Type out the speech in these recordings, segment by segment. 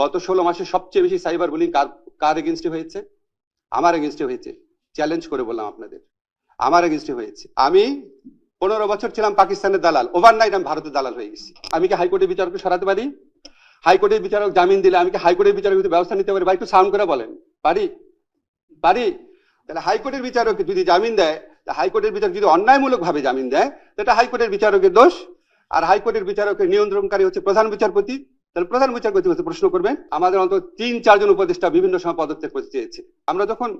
গত ষোলো মাসে সবচেয়ে বেশি সাইবার বুলিং কার কার এগেনস্টে হয়েছে? আমার এগেনস্টে হয়েছে। চ্যালেঞ্জ করে বললাম আপনাদের। আমার এগেনস্টে হয়েছে। আমি পনেরো বছর ছিলাম পাকিস্তানের দালাল। ওভারনাইট আমি ভারতের দালাল হয়ে গেছি। আমি কি হাইকোর্টের বিচারককে সরাতে পারি? হাইকোর্টের বিচারক জামিন দিলে আমি কি হাইকোর্টের বিচারক ব্যবস্থা নিতে পারি? বা একটু সাউন্ড করে বলেন। পারি? পারি? তাহলে হাইকোর্টের বিচারক যদি জামিন দেয় হাইকোর্টের বিচারক যদি অন্যায়মূলক ভাবে জামিন দেয়, তাহলে হাইকোর্টের বিচারকের দোষ। আর হাইকোর্টের বিচারকের নিয়ন্ত্রণকারী হচ্ছে প্রধান বিচারপতি। তাহলে প্রধান বিচারপতি হচ্ছে প্রশ্ন করবেন, আমাদের অন্তত তিন, চারজন উপদেষ্টা বিভিন্ন সময় পদত্যাগ করতে চেয়েছে। আমরা যখন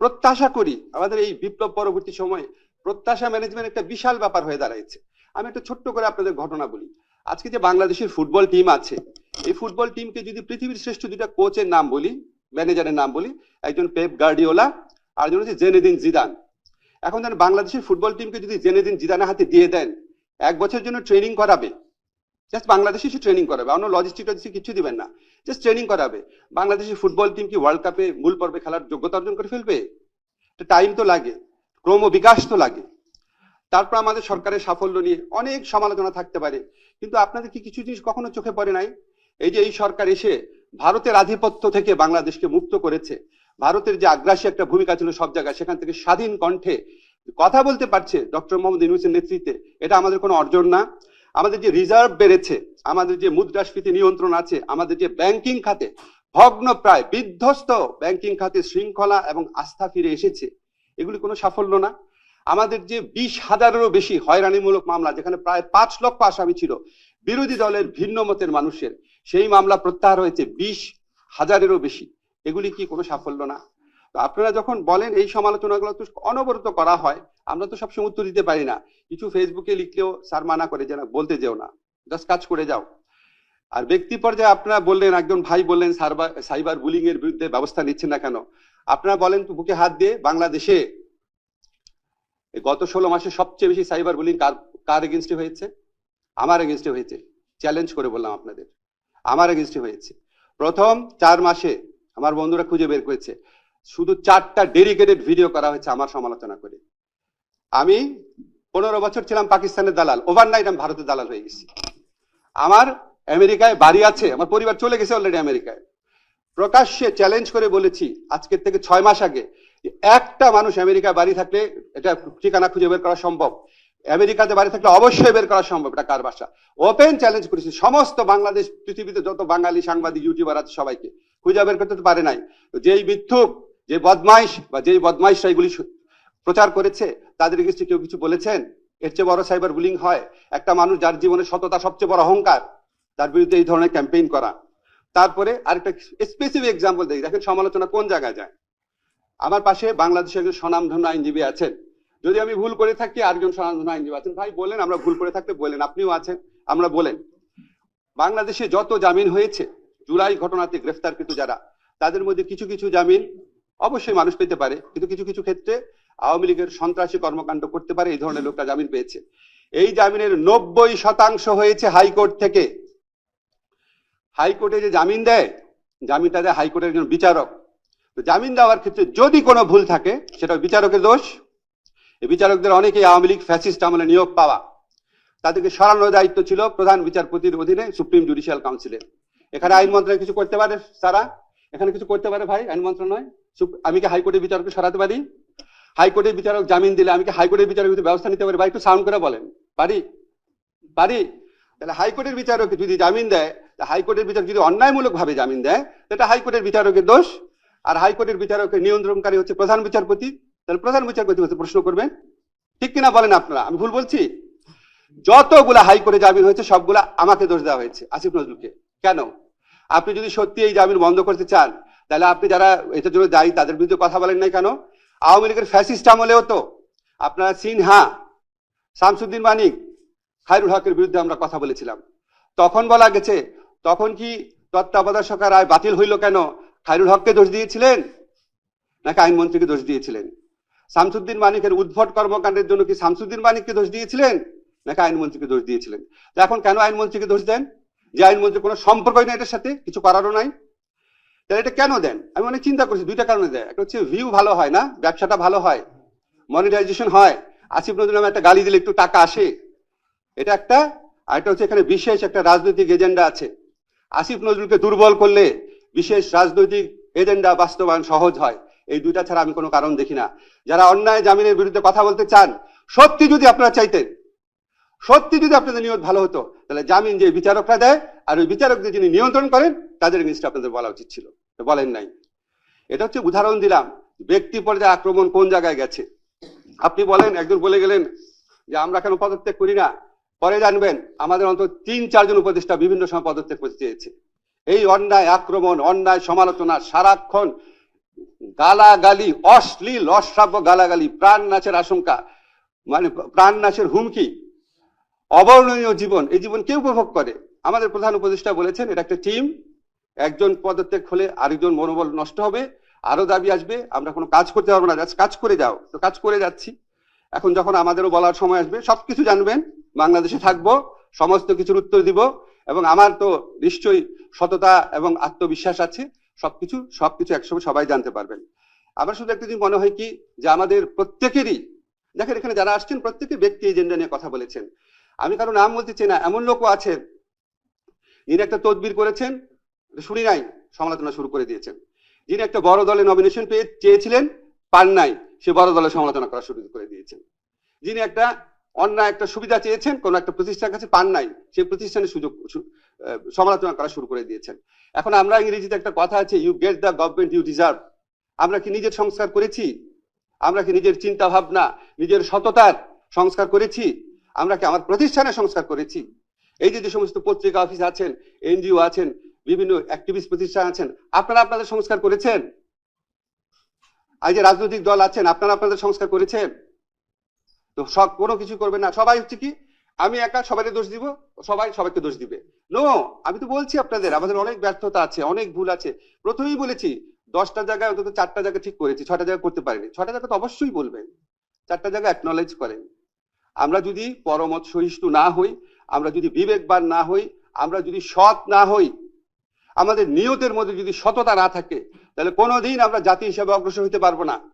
প্রত্যাশা করি, আমাদের এই বিপ্লব পরবর্তী সময়ে প্রত্যাশা ম্যানেজমেন্ট একটা বিশাল ব্যাপার হয়ে দাঁড়াইছে। আমি একটা ছোট্ট করে আপনাদের ঘটনা বলি। আজকে যে বাংলাদেশের ফুটবল টিম আছে, এই ফুটবল টিমকে যদি পৃথিবীর শ্রেষ্ঠ দুটা কোচের নাম বলি ম্যানেজারের নাম বলি, একজন পেপ গার্ডিওলা আর একজন হচ্ছে জেনেদিন জিদান। এখন যেন বাংলাদেশের ফুটবল টিমকে যদি জেনেদিন জিদানের হাতে দিয়ে দেন, এক বছরের জন্য ট্রেনিং করাবে জাস্ট বাংলাদেশে সে ট্রেনিং করাবে। অন্য লজিস্টিক টজিস্টিক কিছু দিবেন না। জাস্ট ট্রেনিং করাবে। বাংলাদেশের ফুটবল টিম কি ওয়ার্ল্ড কাপে মূল পর্বে খেলার যোগ্যতা অর্জন করে ফেলবে? টাইম তো লাগে। ক্রম বিকাশ তো লাগে। তারপর আমাদের সরকারের সাফল্য নিয়ে অনেক সমালোচনা থাকতে পারে। কিন্তু আপনাদের কি কিছু জিনিস কখনো চোখে পড়ে নাই? এই যে এই সরকার এসে ভারতের আধিপত্য থেকে বাংলাদেশকে মুক্ত করেছে। ভারতের যে আগ্রাসী একটা ভূমিকা ছিল সব জায়গায়, সেখান থেকে স্বাধীন কণ্ঠে কথা বলতে পারছে ডক্টর মোহাম্মদ ইউনুসের নেতৃত্বে। এটা আমাদের কোনো অর্জন না। আমাদের যে রিজার্ভ বেড়েছে, আমাদের যে মুদ্রাস্ফীতি নিয়ন্ত্রণ আছে, আমাদের যে ব্যাংকিং খাতে ভগ্ন প্রায় বিধ্বস্ত ব্যাংকিং খাতে শৃঙ্খলা এবং আস্থা ফিরে এসেছে। এগুলি কোনো সাফল্য না। আমাদের যে বিশ হাজারেরও বেশি হয়রানিমূলক মামলা, যেখানে প্রায় পাঁচ লক্ষ আসামি ছিল, বিরোধী দলের ভিন্ন মতের মানুষের, সেই মামলা প্রত্যাহার হয়েছে বিশ হাজারেরও বেশি। এগুলি কি কোনো সাফল্য না? তো আপনারা যখন বলেন এই সমালোচনাগুলো তো অনবরত করা হয়, আমরা তো সবসময় উত্তর দিতে পারি না। কিছু ফেসবুকে লিখলেও স্যার মানা করে যে না, বলতে যেও না। জাস্ট কাজ করে যাও। আর ব্যক্তি পর্যায়ে আপনারা বললেন, একজন ভাই বললেন সাইবার বুলিং এর বিরুদ্ধে ব্যবস্থা নিচ্ছেন না কেন? আপনারা বলেন তো বুকে হাত দিয়ে, বাংলাদেশে গত ষোলো মাসে সবচেয়ে বেশি সাইবার বুলিং কার কার এগেনস্টে হয়েছে? আমার এগেনস্টে হয়েছে। চ্যালেঞ্জ করে বললাম আপনাদের। আমার এগেনস্টে হয়েছে। প্রথম চার মাসে আমার বন্ধুরা খুঁজে বের করেছে। শুধু চারটা ডেডিকেটেড ভিডিও করা হয়েছে আমার সমালোচনা করে। আমি পনেরো বছর ছিলাম পাকিস্তানের দালাল ওভারনাইট আমি ভারতের দালাল হয়ে গেছি। আমার আমেরিকায় বাড়ি আছে, আমার পরিবার চলে গেছে অলরেডি আমেরিকায়। প্রকাশ্যে চ্যালেঞ্জ করে বলেছি, আজকের থেকে ছয় মাস আগে একটা মানুষ আমেরিকায় বাড়ি থাকলে এটা ঠিকানা খুঁজে বের করা সম্ভব। আমেরিকাতে বাড়ি থাকলে অবশ্যই বের করা সম্ভব, এটা কার বাসা? ওপেন চ্যালেঞ্জ করেছি, সমস্ত বাংলাদেশ, পৃথিবীতে যত বাঙালি সাংবাদিক ইউটিউবার আছে সবাইকে, খুঁজে বের করতে পারে নাই। যেই মিথ্যুক যে বদমাইশ বা যেই বদমাইশরা এগুলি প্রচার করেছে, তাদের এগেস্টে কেউ কিছু বলেছেন? এর চেয়ে বড় সাইবার বুলিং হয় একটা মানুষ যার জীবনে সততা সবচেয়ে বড় অহংকার, তার বিরুদ্ধে এই ধরনের ক্যাম্পেইন করা। তারপরে আরেকটা স্পেসিফিক এক্সাম্পল দেখি। দেখেন সমালোচনা কোন জায়গায় যায়? আমার পাশে বাংলাদেশের একজন স্বনামধন্য আইনজীবী আছেন। যদি আমি ভুল করে থাকি, আরেকজন স্বনামধন্য আইনজীবী আছেন। ভাই, বলেন, আমরা ভুল করে থাকলে বলেন, আপনিও আছেন, আমরা বলেন। বাংলাদেশে যত জামিন হয়েছে, জুলাই ঘটনাতে গ্রেফতারকৃত যারা, তাদের মধ্যে কিছু কিছু জামিন অবশ্যই মানুষ পেতে পারে, কিন্তু কিছু কিছু ক্ষেত্রে আওয়ামী লীগের সন্ত্রাসী কর্মকাণ্ড করতে পারে, এই ধরনের লোকটা জামিন পেয়েছে। এই জামিনের নব্বই শতাংশ হয়েছে হাইকোর্ট থেকে। হাইকোর্টে যে জামিন দেয়, জামিনটা দেয় হাইকোর্টের একজন বিচারক। জামিন দেওয়ার ক্ষেত্রে যদি কোনো ভুল থাকে, সেটা বিচারকের দোষ। বিচারকদের অনেকেই আওয়ামী লীগ ফ্যাসিস্ট আমলে নিয়োগ পাওয়া। তাদেরকে সরানোর দায়িত্ব ছিল প্রধান বিচারপতির অধীনে সুপ্রিম জুডিশিয়াল কাউন্সিলের এখানে আইন মন্ত্রণালয় কিছু করতে পারে, সারা। এখানে কিছু করতে পারে ভাই, আইন মন্ত্রণালয়? আমি কি হাইকোর্টের বিচারককে সরাতে পারি? হাইকোর্টের বিচারক জামিন দিলে আমি কি হাইকোর্টের বিচারক বিরুদ্ধে ব্যবস্থা নিতে পারি? ভাই একটু সাউন্ড করে বলেন। পারি? পারি? তাহলে হাইকোর্টের বিচারক যদি জামিন দেয় হাইকোর্টের বিচারক যদি অন্যায়মূলক ভাবে জামিন দেয় সেটা হাইকোর্টের বিচারকের দোষ। আর হাইকোর্টের বিচারকের নিয়ন্ত্রণকারী হচ্ছে প্রধান বিচারপতি। তাহলে প্রধান বিচারপতি হচ্ছে প্রশ্ন করবেন ঠিক কিনা বলেন আপনারা? আমি ভুল বলছি? যতগুলা হাইকোর্টে জামিন হয়েছে, সবগুলা আমাকে দোষ দেওয়া হয়েছে। আসিফ নজরুলকে। কেন? আপনি যদি সত্যি এই জামিন বন্ধ করতে চান তাহলে আপনি যারা এটার জন্য দায়ী, তাদের বিরুদ্ধে কথা বলেন নাই কেন? আওয়ামী লীগের ফ্যাসিস্ট আমলেও তো আপনারা সিনহা, শামসুদ্দিন মানিক, খায়রুল হকের বিরুদ্ধে আমরা কথা বলেছিলাম। তখন বলা গেছে, তখন কি তত্ত্বাবধায়ক সরকার রায় বাতিল হইল কেন? খায়রুল হককে দোষ দিয়েছিলেন? নাকি আইনমন্ত্রীকে দোষ দিয়েছিলেন? শামসুদ্দিন মানিকের উদ্ভট কর্মকাণ্ডের জন্য কি শামসুদ্দিন মানিককে দোষ দিয়েছিলেন? নাকি আইনমন্ত্রীকে দোষ দিয়েছিলেন? এখন কেন আইনমন্ত্রীকে দোষ দেন? যে আইনমন্ত্রী কোনো সম্পর্কই নাই এটার সাথে, কিছু করারও নাই। তাহলে এটা কেন দেন? আমি অনেক চিন্তা করছি, দুইটা কারণে দেয়। একটা হচ্ছে ভিউ ভালো হয় না, ব্যবসাটা ভালো হয় মনিটাইজেশন হয়, আসিফ নজরুল নামে একটা গালি দিলে একটু টাকা আসে, এটা একটা। আর একটা হচ্ছে এখানে বিশেষ একটা রাজনৈতিক এজেন্ডা আছে। আসিফ নজরুলকে দুর্বল করলে বিশেষ রাজনৈতিক এজেন্ডা বাস্তবায়ন সহজ হয়। এই দুইটা ছাড়া আমি কোনো কারণ দেখি না। যারা অন্যায় জামিনের বিরুদ্ধে কথা বলতে চান, সত্যি যদি আপনারা চাইতেন, সত্যি যদি আপনাদের নিয়ত ভালো হতো, তাহলে জামিন যে বিচারকরা দেয়, আর ওই বিচারকদের যিনি নিয়ন্ত্রণ করেন, তাদের এগেনস্টে আপনাদের বলা উচিত ছিল। বলেন নাই। এটা হচ্ছে উদাহরণ দিলাম, ব্যক্তি পর্যায়ে আক্রমণ কোন জায়গায় গেছে? আপনি বলেন, একজন বলে গেলেন যে, আমরা কেন পদত্যাগ করি না? পরে জানবেন, আমাদের অন্তত তিন চারজন উপদেষ্টা বিভিন্ন সময় পদত্যাগ করতে চেয়েছে। এই অন্যায় আক্রমণ, অন্যায় সমালোচনা সারাক্ষণ গালাগালি, অশ্লীল, অশ্রাব্য গালাগালি, প্রাণ নাচের আশঙ্কা মানে প্রাণ নাচের হুমকি, অবর্ণনীয় জীবন, এই জীবন কে উপভোগ করে? আমাদের প্রধান উপদেষ্টা বলেছেন, এটা একটা টিম একজন পদত্যাগ হলে আরেকজন মনোবল নষ্ট হবে, আরও দাবি আসবে, আমরা কোনো কাজ করতে পারব না কাজ করে যাও। তো কাজ করে যাচ্ছি। এখন যখন আমাদেরও বলার সময় আসবে, সবকিছু জানবেন, বাংলাদেশে থাকব, সমস্ত কিছুর উত্তর দিব, এবং আমার তো নিশ্চয়ই সততা এবং আত্মবিশ্বাস আছে, সবকিছু সবকিছু একসঙ্গে সবাই জানতে পারবেন। আমার শুধু একটা মনে হয় কি, যে আমাদের প্রত্যেকেরই, দেখেন এখানে যারা আসছেন প্রত্যেকে ব্যক্তি এজেন্ডা নিয়ে কথা বলেছেন। আমি কারও নাম বলতে চাই না, এমন লোকও আছেন। যিনি একটা তদবির করেছেন শুনি নাই সমালোচনা শুরু করে দিয়েছেন। যিনি একটা বড় দলে নমিনেশন পেয়ে চেয়েছিলেন, পান নাই। সে বড় দলে সমালোচনা করা শুরু করে দিয়েছেন। যিনি একটা অন্যায় একটা সুবিধা চেয়েছেন, কোন একটা প্রতিষ্ঠানের কাছে পান নাই সেই প্রতিষ্ঠানের সুযোগ সমালোচনা করা শুরু করে দিয়েছেন। এখন আমরা ইংরেজিতে একটা কথা আছে you get the government you deserve আমরা কি নিজের সংস্কার করেছি? আমরা কি নিজের চিন্তা ভাবনা নিজের সততার সংস্কার করেছি? আমরা কি আমার প্রতিষ্ঠানের সংস্কার করেছি? এই যে যে সমস্ত পত্রিকা অফিস আছেন, এনজিও আছেন বিভিন্ন অ্যাক্টিভিস্ট প্রতিষ্ঠান আছেন, আপনারা আপনাদের সংস্কার করেছেন? আজ যে রাজনৈতিক দল আছেন, আপনারা আপনাদের সংস্কার করেছেন? তো সব, কোনো কিছু করবে না। সবাই হচ্ছে কি, আমি একা সবাইকে দোষ দিব, সবাই সবাইকে দোষ দিবে। নো আমি তো বলছি আপনাদের, আমাদের অনেক ব্যর্থতা আছে, অনেক ভুল আছে। প্রথমেই বলেছি, দশটা জায়গায় অন্তত চারটা জায়গা ঠিক করেছি ছটা জায়গা করতে পারিনি। ছটা জায়গা তো অবশ্যই বলবেন। চারটা জায়গা অ্যাকনলেজ করেন। আমরা যদি পরমত সহিষ্ণু না হই, আমরা যদি বিবেকবান না হই, আমরা যদি সৎ না হই আমাদের নিয়তের মধ্যে যদি সততা না থাকে, তাহলে কোনোদিন আমরা জাতি হিসেবে অগ্রসর হতে পারব না।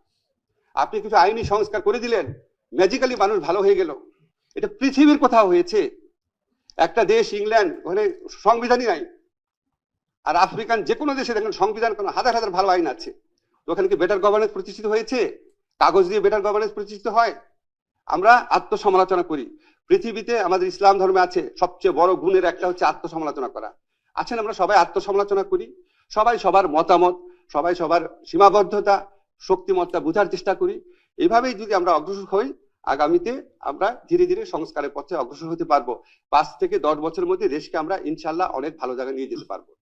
আপনি কিছু আইনি সংস্কার করে দিলেন ম্যাজিক্যালি মানুষ ভালো হয়ে গেল। এটা পৃথিবীর কোথাও হয়েছে। একটা দেশ, ইংল্যান্ড, ওখানে সংবিধানই নাই। আর আফ্রিকান যে কোনো দেশে দেখেন, সংবিধান কোনো হাজার হাজার ভালো আইন আছে। ওখানে কি বেটার গভর্নেন্স প্রতিষ্ঠিত হয়েছে? কাগজ দিয়ে বেটার গভর্নেন্স প্রতিষ্ঠিত হয়? আমরা আত্মসমালোচনা করি। পৃথিবীতে আমাদের ইসলাম ধর্মে আছে সবচেয়ে বড় গুণের একটা হচ্ছে আত্মসমালোচনা করা। আছেন, আমরা সবাই আত্মসমালোচনা করি, সবাই সবার মতামত, সবাই সবার সীমাবদ্ধতা, শক্তিমত্তা বোঝার চেষ্টা করি। এভাবেই যদি আমরা অগ্রসর হই, আগামীতে আমরা ধীরে ধীরে সংস্কারের পথে অগ্রসর হতে পারব। পাঁচ থেকে দশ বছরের মধ্যে দেশকে আমরা ইনশাল্লাহ অনেক ভালো জায়গায় নিয়ে যেতে পারব।